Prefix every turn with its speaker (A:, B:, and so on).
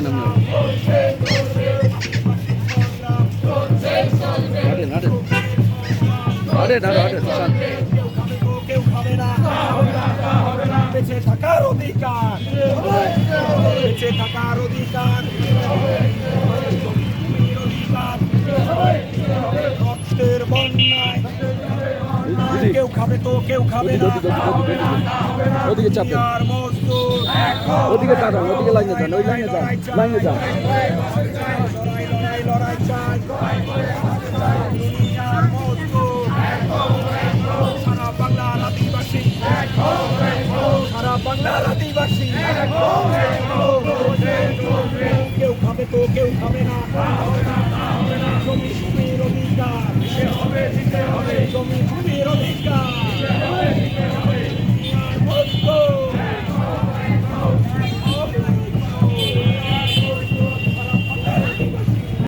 A: হাঁটেন আপনারা হাঁটেন
B: হাঁটেন হাঁটেন আরও হাঁটেন বেঁচে থাকার অধিকার অধিকার রক্তের বন্যা। কেউ খাবে তো কেউ খাবে না।
A: ওদিকে
B: চাপে
A: ওদিকে কাটান ওদিকে লাইনে যান ওই লাইনে যান লাইনে যান।
B: কেউ খাবে তো কেউ খাবে না। জমি জমির অধিকার। জমি